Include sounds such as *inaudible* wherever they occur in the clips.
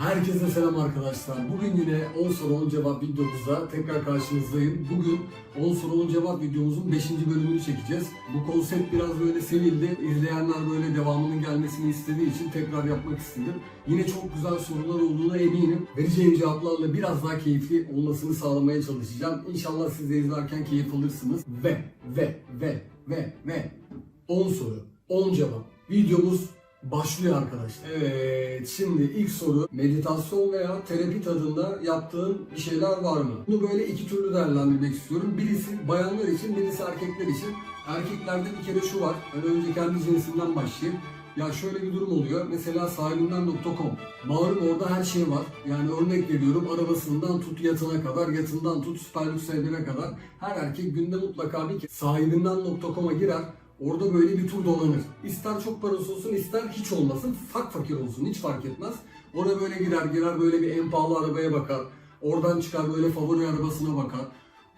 Herkese selam arkadaşlar. Bugün yine 10 soru 10 cevap videomuzda tekrar karşınızdayım. Bugün 10 soru 10 cevap videomuzun 5. bölümünü çekeceğiz. Bu konsept biraz böyle sevildi. İzleyenler böyle devamının gelmesini istediği için tekrar yapmak istedim. Yine çok güzel sorular olduğuna eminim. Vereceğim cevaplarla biraz daha keyifli olmasını sağlamaya çalışacağım. İnşallah siz de izlerken keyif alırsınız. Ve ve ve ve ve 10 soru 10 cevap. Videomuz Başlıyor arkadaşlar. Evet, şimdi ilk soru meditasyon veya terapi tadında yaptığın bir şeyler var mı? Bunu böyle iki türlü değerlendirmek istiyorum. Birisi bayanlar için, birisi erkekler için. Erkeklerde bir kere şu var. Ben önce kendi cinsinden başlayayım. Ya şöyle bir durum oluyor. Mesela sahibinden.com. Malum orada her şey var. Yani örnek veriyorum arabasından tut yatına kadar, yatından tut süper lüks kadar. Her erkek günde mutlaka bir sahibinden.com'a girer. Orada böyle bir tur dolanır. İster çok parası olsun ister hiç olmasın. Fak fakir olsun hiç fark etmez. Oraya böyle girer girer böyle bir en pahalı arabaya bakar. Oradan çıkar böyle favori arabasına bakar.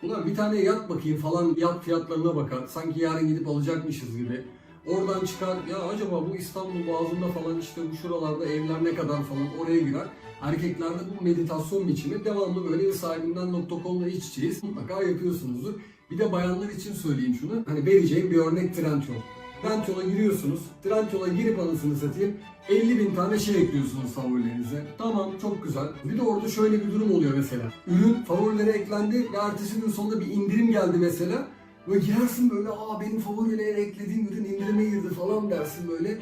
Ulan bir tane yat bakayım falan yat fiyatlarına bakar. Sanki yarın gidip alacakmışız gibi. Oradan çıkar ya acaba bu İstanbul Boğazı'nda falan işte bu şuralarda evler ne kadar falan oraya girer. Erkeklerde bu meditasyon biçimi devamlı böyle sahibinden.com'la iç içeyiz. Mutlaka yapıyorsunuzdur. Bir de bayanlar için söyleyeyim şunu. Hani vereceğim bir örnek Trendyol. Trendyol'a giriyorsunuz. Trendyol'a girip anasını satayım. 50 bin tane şey ekliyorsunuz favorilerinize. Tamam çok güzel. Bir de orada şöyle bir durum oluyor mesela. Ürün favorilere eklendi ve ertesi gün sonunda bir indirim geldi mesela. Ve girersin böyle aa benim favorilere eklediğim ürün indirime girdi falan dersin böyle.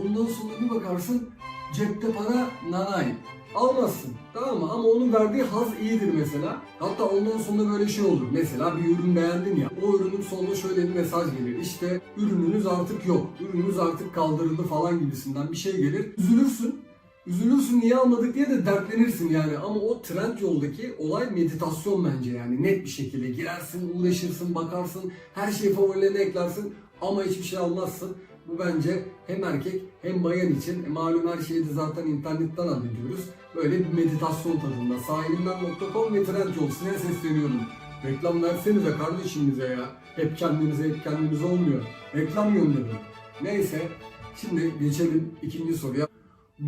Ondan sonra bir bakarsın cepte para nanay. Almazsın tamam mı? Ama onun verdiği haz iyidir mesela. Hatta ondan sonra böyle şey olur. Mesela bir ürün beğendin ya. O ürünün sonunda şöyle bir mesaj gelir. İşte ürününüz artık yok. Ürününüz artık kaldırıldı falan gibisinden bir şey gelir. Üzülürsün. Üzülürsün niye almadık diye de dertlenirsin yani. Ama o trend yoldaki olay meditasyon bence yani. Net bir şekilde girersin, uğraşırsın, bakarsın. Her şeyi favorilerine eklersin. Ama hiçbir şey almazsın. Bu bence hem erkek hem bayan için e, malum her şeyi de zaten internetten hallediyoruz. Böyle bir meditasyon tadında. Sahibinden.com ve Trendyol size sesleniyorum. Reklam versenize kardeşimize ya. Hep kendinize hep kendinize olmuyor. Reklam gönderin. Neyse şimdi geçelim ikinci soruya.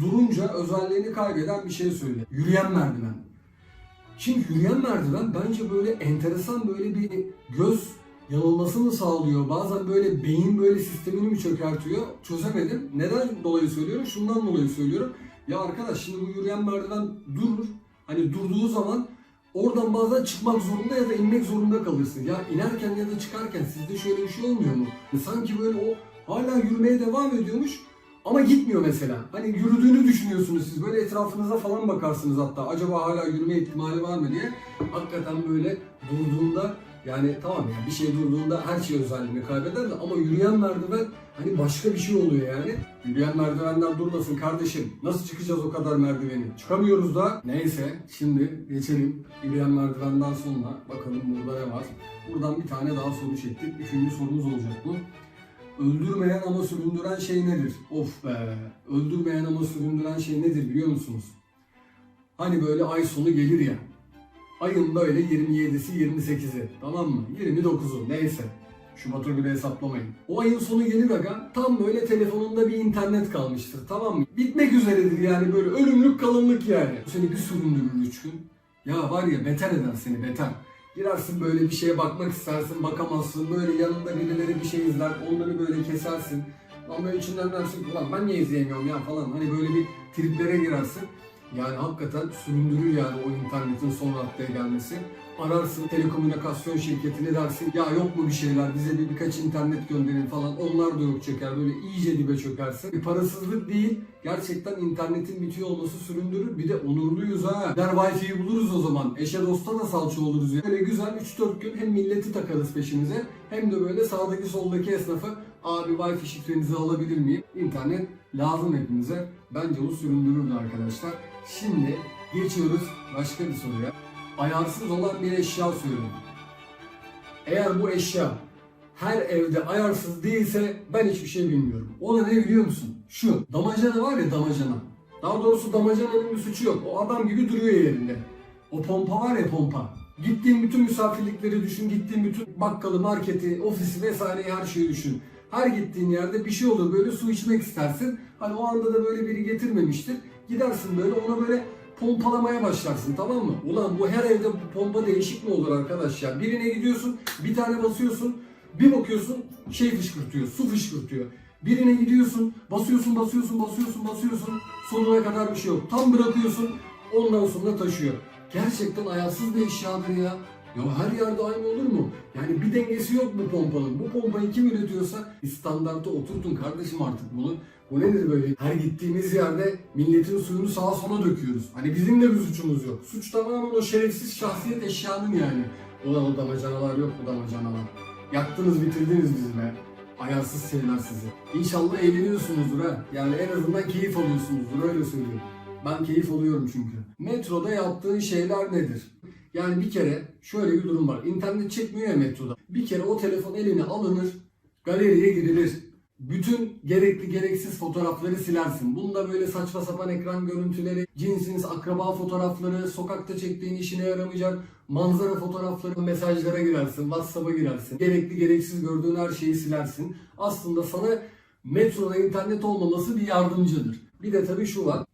Durunca özelliğini kaybeden bir şey söyle. Yürüyen merdiven. Şimdi yürüyen merdiven bence böyle enteresan böyle bir göz yanılmasını sağlıyor. Bazen böyle beyin böyle sistemini mi çökertiyor? Çözemedim. Neden dolayı söylüyorum? Şundan dolayı söylüyorum. Ya arkadaş şimdi bu yürüyen merdiven durur. Hani durduğu zaman oradan bazen çıkmak zorunda ya da inmek zorunda kalırsın. Ya inerken ya da çıkarken sizde şöyle bir şey olmuyor mu? Sanki böyle o hala yürümeye devam ediyormuş ama gitmiyor mesela. Hani yürüdüğünü düşünüyorsunuz siz. Böyle etrafınıza falan bakarsınız hatta. Acaba hala yürüme ihtimali var mı diye. Hakikaten böyle durduğunda yani tamam ya bir şey durduğunda her şey özelliğini kaybeder de ama yürüyen merdiven hani başka bir şey oluyor yani. Yürüyen merdivenler durmasın kardeşim. Nasıl çıkacağız o kadar merdiveni? Çıkamıyoruz da. Neyse şimdi geçelim yürüyen merdivenden sonra bakalım burada ne var. Buradan bir tane daha soru çektik. Üçüncü sorumuz olacak bu. Öldürmeyen ama süründüren şey nedir? Of be. Öldürmeyen ama süründüren şey nedir biliyor musunuz? Hani böyle ay sonu gelir ya. Ayın böyle 27'si 28'i tamam mı? 29'u neyse. Şubat'ı bile hesaplamayın. O ayın sonu gelir aga tam böyle telefonunda bir internet kalmıştır tamam mı? Bitmek üzeredir yani böyle ölümlük kalınlık yani. Seni bir süründürür üç gün. Ya var ya beter eder seni beter. Girersin böyle bir şeye bakmak istersin bakamazsın. Böyle yanında birileri bir şey izler onları böyle kesersin. Ama içinden dersin ulan ben niye izleyemiyorum ya falan. Hani böyle bir triplere girersin. Yani hakikaten süründürür yani o internetin son raddeye gelmesi. Ararsın telekomünikasyon şirketini dersin ya yok mu bir şeyler bize bir birkaç internet gönderin falan onlar da yok çeker böyle iyice dibe çökersin. Bir parasızlık değil gerçekten internetin bitiyor olması süründürür bir de onurluyuz ha. Der wifi'yi buluruz o zaman eşe dosta da salça oluruz ya. Böyle güzel 3-4 gün hem milleti takarız peşimize hem de böyle sağdaki soldaki esnafı abi wifi şifrenizi alabilir miyim? İnternet lazım hepimize. Bence bu süründürürdü arkadaşlar. Şimdi geçiyoruz başka bir soruya. Ayarsız olan bir eşya söylüyorum. Eğer bu eşya her evde ayarsız değilse ben hiçbir şey bilmiyorum. O da ne biliyor musun? Şu damacana var ya damacana. Daha doğrusu damacananın bir suçu yok. O adam gibi duruyor yerinde. O pompa var ya pompa. Gittiğin bütün misafirlikleri düşün, gittiğin bütün bakkalı, marketi, ofisi vesaireyi her şeyi düşün. Her gittiğin yerde bir şey olur böyle su içmek istersin. Hani o anda da böyle biri getirmemiştir. Gidersin böyle ona böyle pompalamaya başlarsın tamam mı? Ulan bu her evde bu pompa değişik mi olur arkadaş ya? Birine gidiyorsun bir tane basıyorsun bir bakıyorsun şey fışkırtıyor su fışkırtıyor. Birine gidiyorsun basıyorsun basıyorsun basıyorsun basıyorsun sonuna kadar bir şey yok. Tam bırakıyorsun ondan sonra taşıyor. Gerçekten ayarsız bir eşyadır ya. Ya her yerde aynı olur mu? Yani bir dengesi yok bu pompanın. Bu pompayı kim üretiyorsa standarta oturtun kardeşim artık bunu. Bu nedir böyle? Her gittiğimiz yerde milletin suyunu sağa sola döküyoruz. Hani bizim de bir suçumuz yok. Suç tamamen o şerefsiz şahsiyet eşyanın yani. Ulan o damacanalar yok bu damacanalar. Yaktınız bitirdiniz bizi be. Ayarsız şeyler sizi. İnşallah eğleniyorsunuzdur ha. Yani en azından keyif alıyorsunuzdur öyle söyleyeyim. Ben keyif alıyorum çünkü. Metroda yaptığın şeyler nedir? Yani bir kere şöyle bir durum var. İnternet çekmiyor ya metroda. Bir kere o telefon eline alınır, galeriye girilir. Bütün gerekli gereksiz fotoğrafları silersin. Bunda böyle saçma sapan ekran görüntüleri, cinsiniz, akraba fotoğrafları, sokakta çektiğin işine yaramayacak manzara fotoğrafları, mesajlara girersin, WhatsApp'a girersin. Gerekli gereksiz gördüğün her şeyi silersin. Aslında sana metroda internet olmaması bir yardımcıdır. Bir de tabii şu var.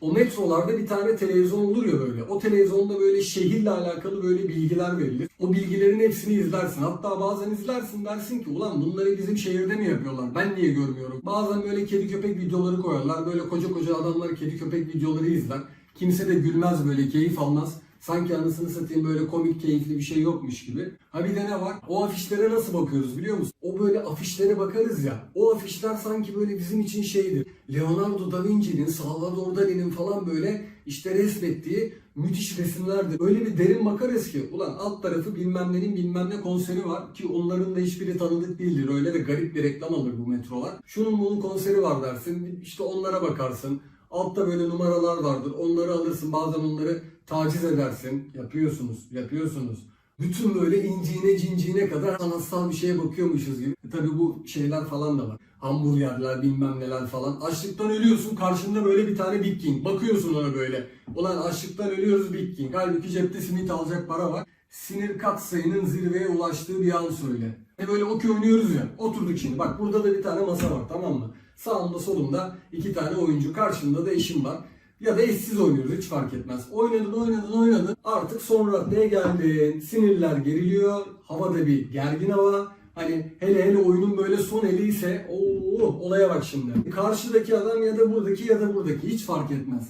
O metrolarda bir tane televizyon olur ya böyle. O televizyonda böyle şehirle alakalı böyle bilgiler verilir. O bilgilerin hepsini izlersin. Hatta bazen izlersin dersin ki ulan bunları bizim şehirde mi yapıyorlar? Ben niye görmüyorum? Bazen böyle kedi köpek videoları koyarlar. Böyle koca koca adamlar kedi köpek videoları izler. Kimse de gülmez böyle keyif almaz. Sanki anasını satayım böyle komik keyifli bir şey yokmuş gibi. Ha bir de ne var? O afişlere nasıl bakıyoruz biliyor musun? O böyle afişlere bakarız ya. O afişler sanki böyle bizim için şeydir. Leonardo da Vinci'nin, Salvador Dali'nin falan böyle işte resmettiği müthiş resimlerdir. Öyle bir derin bakarız ki ulan alt tarafı bilmem nenin bilmem ne konseri var ki onların da hiçbiri tanıdık değildir. Öyle de garip bir reklam alır bu metrolar. Şunun bunun konseri var dersin. işte onlara bakarsın. Altta böyle numaralar vardır. Onları alırsın. Bazen onları taciz edersin. Yapıyorsunuz. Yapıyorsunuz. Bütün böyle inciğine cinciğine kadar sanatsal bir şeye bakıyormuşuz gibi. E tabi bu şeyler falan da var. Hamburgerler bilmem neler falan. Açlıktan ölüyorsun karşında böyle bir tane Big King. Bakıyorsun ona böyle. Ulan açlıktan ölüyoruz Big King. Halbuki cepte simit alacak para var. Sinir katsayının zirveye ulaştığı bir an söyle. E böyle okey oynuyoruz ya. Oturduk şimdi. Bak burada da bir tane masa var tamam mı? Sağımda solumda iki tane oyuncu. Karşımda da eşim var. Ya da eşsiz oynuyoruz hiç fark etmez. Oynadın oynadın oynadın. Artık son raddeye geldin. Sinirler geriliyor. Havada bir gergin hava. Hani hele hele oyunun böyle son eli ise ooo olaya bak şimdi. Karşıdaki adam ya da buradaki ya da buradaki hiç fark etmez.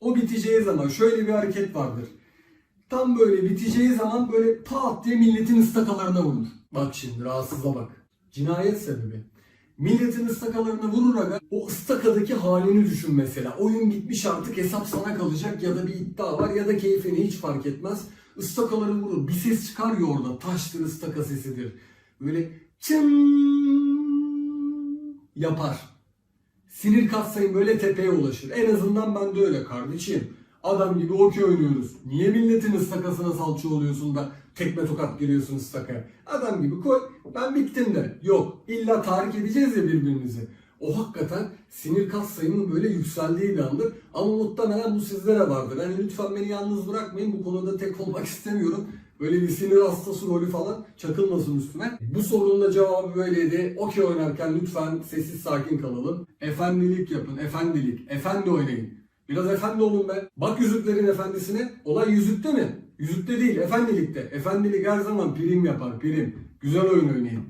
O biteceği zaman şöyle bir hareket vardır. Tam böyle biteceği zaman böyle pat diye milletin ıstakalarına vurur. Bak şimdi rahatsıza bak. Cinayet sebebi. Milletin ıstakalarına vurur. O ıstakadaki halini düşün mesela. Oyun bitmiş artık hesap sana kalacak ya da bir iddia var ya da keyfini hiç fark etmez. Istakaları vurur. Bir ses çıkar ya orada. Taştır ıstaka sesidir. Böyle çın yapar. Sinir katsayım böyle tepeye ulaşır. En azından ben de öyle kardeşim. Adam gibi okey oynuyoruz. Niye milletin ıstakasına salça oluyorsun da tekme tokat giriyorsun ıstakaya? Adam gibi koy ben bittim de. Yok illa tahrik edeceğiz ya birbirimizi. O hakikaten sinir kas sayımının böyle yükseldiği bir andır. Ama muhtemelen bu sizlere vardır. Yani lütfen beni yalnız bırakmayın. Bu konuda tek olmak *laughs* istemiyorum. Böyle bir sinir hastası rolü falan çakılmasın üstüme. Bu sorunun da cevabı böyleydi. Okey oynarken lütfen sessiz sakin kalalım. Efendilik yapın. Efendilik. Efendi oynayın. Biraz efendi olun be. Bak yüzüklerin efendisine. Olay yüzükte mi? Yüzükte değil, efendilikte. Efendilik her zaman prim yapar, prim. Güzel oyun oynayın.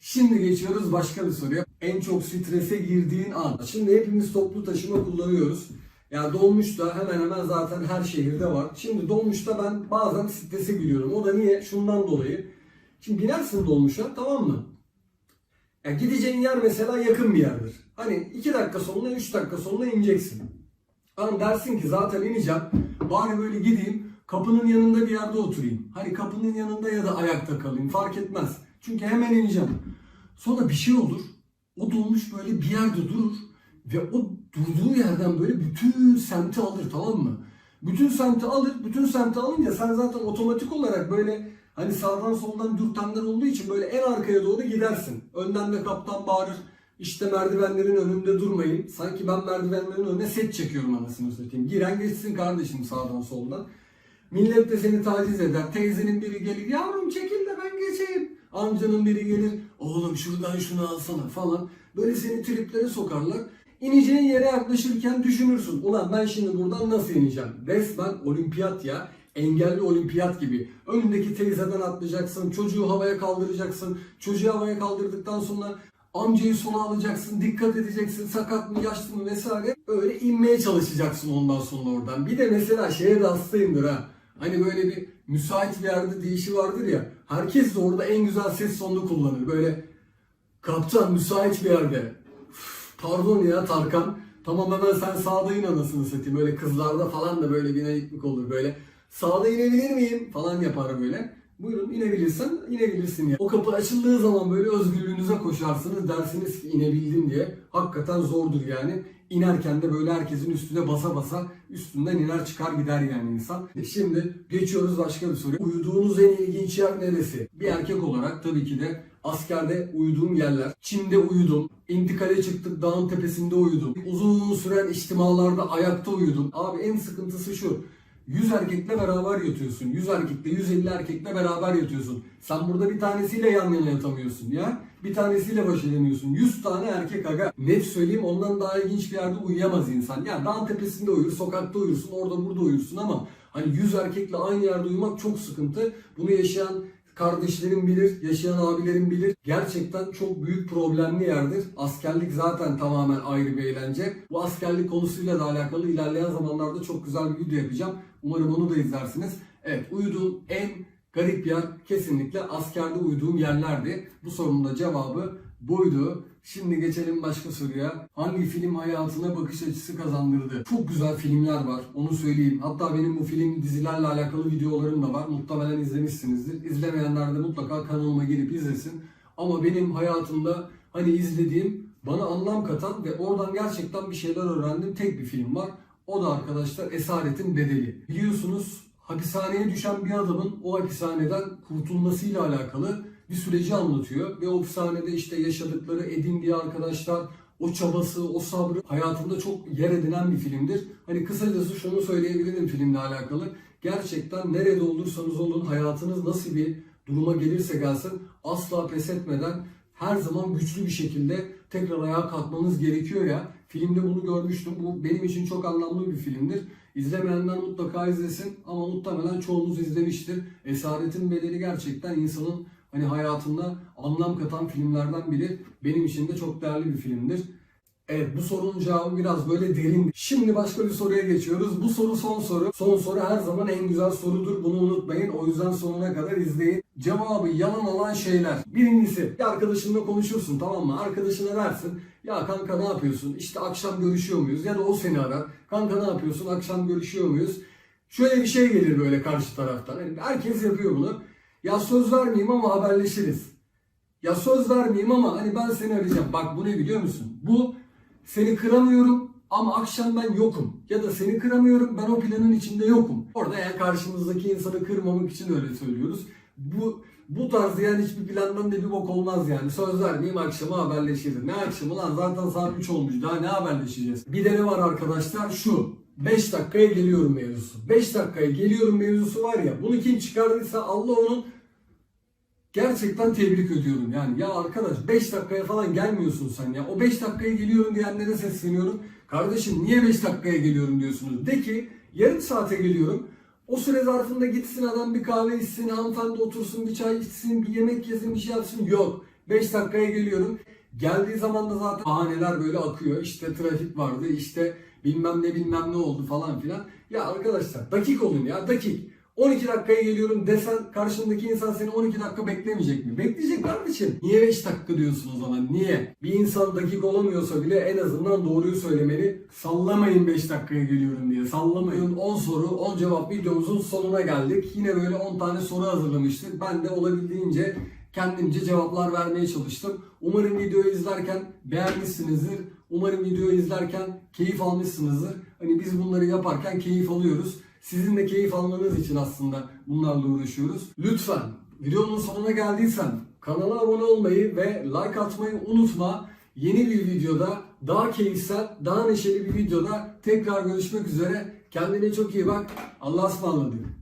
Şimdi geçiyoruz başka bir soruya. En çok strese girdiğin an. Şimdi hepimiz toplu taşıma kullanıyoruz. Ya dolmuşta hemen hemen zaten her şehirde var. Şimdi dolmuşta ben bazen strese giriyorum. O da niye? Şundan dolayı. Şimdi binersin dolmuşa tamam mı? Ya gideceğin yer mesela yakın bir yerdir. Hani 2 dakika sonra 3 dakika sonra ineceksin. Ama dersin ki zaten ineceğim. Bari böyle gideyim kapının yanında bir yerde oturayım. Hani kapının yanında ya da ayakta kalayım fark etmez. Çünkü hemen ineceğim. Sonra bir şey olur. O dolmuş böyle bir yerde durur. Ve o durduğu yerden böyle bütün semti alır tamam mı? Bütün semti alır. Bütün semti alınca sen zaten otomatik olarak böyle hani sağdan soldan dürtenler olduğu için böyle en arkaya doğru gidersin. Önden de kaptan bağırır. İşte merdivenlerin önünde durmayın. Sanki ben merdivenlerin önüne set çekiyorum anasını satayım. Giren geçsin kardeşim sağdan soldan. Millet de seni taciz eder. Teyzenin biri gelir. Yavrum çekil de ben geçeyim. Amcanın biri gelir. Oğlum şuradan şunu alsana falan. Böyle seni triplere sokarlar. ineceğin yere yaklaşırken düşünürsün. Ulan ben şimdi buradan nasıl ineceğim? Resmen olimpiyat ya. Engelli olimpiyat gibi. Önündeki teyzeden atlayacaksın, çocuğu havaya kaldıracaksın. Çocuğu havaya kaldırdıktan sonra amcayı sola alacaksın, dikkat edeceksin, sakat mı, yaşlı mı vesaire. Öyle inmeye çalışacaksın ondan sonra oradan. Bir de mesela şeye de hastayımdır ha. Hani böyle bir müsait bir yerde deyişi vardır ya. Herkes de orada en güzel ses tonunu kullanır. Böyle kaptan müsait bir yerde. Üf, Pardon ya Tarkan. Tamam hemen sen sağda in anasını satayım. Böyle kızlarda falan da böyle bir naiflik olur. Böyle sağda inebilir miyim falan yapar böyle. Buyurun inebilirsen inebilirsin ya. O kapı açıldığı zaman böyle özgürlüğünüze koşarsınız dersiniz ki inebildim diye. Hakikaten zordur yani. İnerken de böyle herkesin üstüne basa basa üstünden iner çıkar gider yani insan. E Şimdi geçiyoruz başka bir soruya. Uyuduğunuz en ilginç yer neresi? Bir erkek olarak tabii ki de askerde uyuduğum yerler. Çim'de uyudum. İntikale çıktık dağın tepesinde uyudum. Uzun süren içtimalarda ayakta uyudum. Abi en sıkıntısı şu. 100 erkekle beraber yatıyorsun. 100 erkekle 150 erkekle beraber yatıyorsun. Sen burada bir tanesiyle yan yana yatamıyorsun ya. Bir tanesiyle baş edemiyorsun. 100 tane erkek aga. Net söyleyeyim ondan daha ilginç bir yerde uyuyamaz insan. Ya dağın tepesinde uyur, sokakta uyursun, orada burada uyursun ama hani 100 erkekle aynı yerde uyumak çok sıkıntı. Bunu yaşayan kardeşlerim bilir, yaşayan abilerim bilir. Gerçekten çok büyük problemli yerdir. Askerlik zaten tamamen ayrı bir eğlence. Bu askerlik konusuyla da alakalı ilerleyen zamanlarda çok güzel bir video yapacağım. Umarım onu da izlersiniz. Evet, uyuduğum en garip yer kesinlikle askerde uyuduğum yerlerdi. Bu sorunun da cevabı buydu. Şimdi geçelim başka soruya. Hangi film hayatına bakış açısı kazandırdı? Çok güzel filmler var. Onu söyleyeyim. Hatta benim bu film dizilerle alakalı videolarım da var. Muhtemelen izlemişsinizdir. İzlemeyenler de mutlaka kanalıma girip izlesin. Ama benim hayatımda hani izlediğim bana anlam katan ve oradan gerçekten bir şeyler öğrendiğim tek bir film var. O da arkadaşlar Esaretin Bedeli. Biliyorsunuz hapishaneye düşen bir adamın o hapishaneden kurtulmasıyla alakalı bir süreci anlatıyor. Ve hapishanede işte yaşadıkları, edindiği arkadaşlar, o çabası, o sabrı hayatımda çok yer edinen bir filmdir. Hani kısacası şunu söyleyebilirim filmle alakalı. Gerçekten nerede olursanız olun hayatınız nasıl bir duruma gelirse gelsin asla pes etmeden her zaman güçlü bir şekilde tekrar ayağa kalkmanız gerekiyor ya. Filmde bunu görmüştüm. Bu benim için çok anlamlı bir filmdir. İzlemeyenler mutlaka izlesin ama muhtemelen çoğunuz izlemiştir. Esaretin Bedeli gerçekten insanın hani hayatında anlam katan filmlerden biri. Benim için de çok değerli bir filmdir. Evet bu sorunun cevabı biraz böyle derin. Şimdi başka bir soruya geçiyoruz. Bu soru son soru. Son soru her zaman en güzel sorudur. Bunu unutmayın. O yüzden sonuna kadar izleyin. Cevabı yalan olan şeyler. Birincisi bir arkadaşınla konuşursun tamam mı? Arkadaşına dersin. Ya kanka ne yapıyorsun? İşte akşam görüşüyor muyuz? Ya da o seni arar. Kanka ne yapıyorsun? Akşam görüşüyor muyuz? Şöyle bir şey gelir böyle karşı taraftan. Hani herkes yapıyor bunu. Ya söz vermeyeyim ama haberleşiriz. Ya söz vermeyeyim ama hani ben seni arayacağım. Bak bu ne biliyor musun? Bu seni kıramıyorum ama akşam ben yokum. Ya da seni kıramıyorum ben o planın içinde yokum. Orada ya karşımızdaki insanı kırmamak için öyle söylüyoruz. Bu bu tarz yani hiçbir plandan da bir bok olmaz yani. Söz vermeyeyim akşama haberleşiriz. Ne akşamı lan zaten saat 3 olmuş daha ne haberleşeceğiz? Bir de ne var arkadaşlar şu. 5 dakikaya geliyorum mevzusu. 5 dakikaya geliyorum mevzusu var ya. Bunu kim çıkardıysa Allah onun Gerçekten tebrik ediyorum yani. Ya arkadaş 5 dakikaya falan gelmiyorsun sen ya. O 5 dakikaya geliyorum diyenlere sesleniyorum. Kardeşim niye 5 dakikaya geliyorum diyorsunuz. De ki yarım saate geliyorum. O süre zarfında gitsin adam bir kahve içsin, hanımefendi otursun, bir çay içsin, bir yemek yesin, bir şey yapsın. Yok. 5 dakikaya geliyorum. Geldiği zaman da zaten bahaneler böyle akıyor. İşte trafik vardı, işte bilmem ne bilmem ne oldu falan filan. Ya arkadaşlar dakik olun ya dakik. 12 dakikaya geliyorum desen karşındaki insan seni 12 dakika beklemeyecek mi? Bekleyecek kardeşim. Niye 5 dakika diyorsun o zaman? Niye? Bir insan dakik olamıyorsa bile en azından doğruyu söylemeli. Sallamayın 5 dakikaya geliyorum diye. Sallamayın. 10 soru, 10 cevap videomuzun sonuna geldik. Yine böyle 10 tane soru hazırlamıştık. Ben de olabildiğince kendimce cevaplar vermeye çalıştım. Umarım videoyu izlerken beğenmişsinizdir. Umarım videoyu izlerken keyif almışsınızdır. Hani biz bunları yaparken keyif alıyoruz. Sizin de keyif almanız için aslında bunlarla uğraşıyoruz. Lütfen videonun sonuna geldiysen kanala abone olmayı ve like atmayı unutma. Yeni bir videoda daha keyifsel, daha neşeli bir videoda tekrar görüşmek üzere. Kendine çok iyi bak. Allah'a ısmarladık.